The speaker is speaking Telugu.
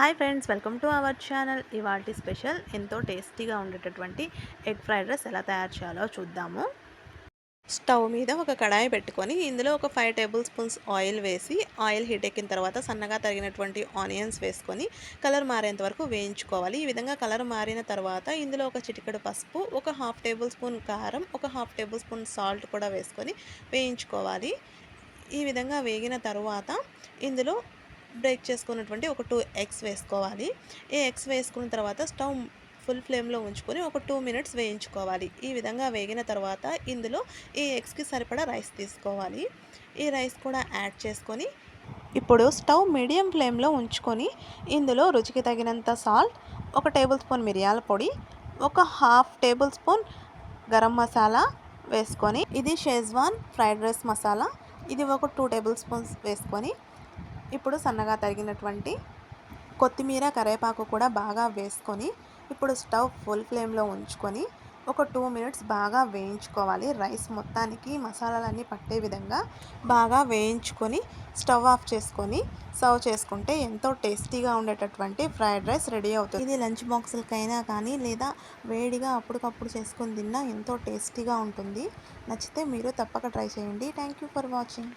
Hi friends welcome to our channel. ఇవాటి స్పెషల్ ఎంతో టేస్టీగా ఉండేటటువంటి ఎగ్ ఫ్రైడ్ రైస్ ఎలా తయారు చేయాలో చూద్దాము. స్టవ్ మీద ఒక కడాయి పెట్టుకొని ఇందులో ఒక ఫైవ్ టేబుల్ స్పూన్స్ ఆయిల్ వేసి ఆయిల్ హీట్ ఎక్కిన తర్వాత సన్నగా తరిగినటువంటి ఆనియన్స్ వేసుకొని కలర్ మారేంత వరకు వేయించుకోవాలి. ఈ విధంగా కలర్ మారిన తర్వాత ఇందులో ఒక చిటికెడు పసుపు ఒక హాఫ్ టేబుల్ స్పూన్ కారం ఒక హాఫ్ టేబుల్ స్పూన్ సాల్ట్ కూడా వేసుకొని వేయించుకోవాలి. ఈ విధంగా వేగిన తర్వాత ఇందులో బ్రేక్ చేసుకున్నటువంటి ఒక టూ ఎగ్స్ వేసుకోవాలి. ఈ ఎగ్స్ వేసుకున్న తర్వాత స్టవ్ ఫుల్ ఫ్లేమ్లో ఉంచుకొని ఒక టూ మినిట్స్ వేయించుకోవాలి. ఈ విధంగా వేగిన తర్వాత ఇందులో ఈ ఎగ్స్కి సరిపడా రైస్ తీసుకోవాలి. ఈ రైస్ కూడా యాడ్ చేసుకొని ఇప్పుడు స్టవ్ మీడియం ఫ్లేమ్లో ఉంచుకొని ఇందులో రుచికి తగినంత సాల్ట్ ఒక టేబుల్ స్పూన్ మిరియాల పొడి ఒక half table spoon garam masala వేసుకొని ఇది షేజ్వాన్ ఫ్రైడ్ రైస్ మసాలా ఇది ఒక టూ టేబుల్ స్పూన్స్ వేసుకొని ఇప్పుడు సన్నగా తరిగినటువంటి కొత్తిమీర కరివేపాకు కూడా బాగా వేసుకొని ఇప్పుడు స్టవ్ ఫుల్ ఫ్లేమ్లో ఉంచుకొని ఒక టూ మినిట్స్ బాగా వేయించుకోవాలి. రైస్ మొత్తానికి మసాలాలన్నీ పట్టే విధంగా బాగా వేయించుకొని స్టవ్ ఆఫ్ చేసుకొని సర్వ్ చేసుకుంటే ఎంతో టేస్టీగా ఉండేటటువంటి ఫ్రైడ్ రైస్ రెడీ అవుతుంది. ఇది లంచ్ బాక్సులకైనా కానీ లేదా వేడిగా అప్పటికప్పుడు చేసుకొని తిన్నా ఎంతో టేస్టీగా ఉంటుంది. నచ్చితే మీరు తప్పక ట్రై చేయండి. Thank you for watching.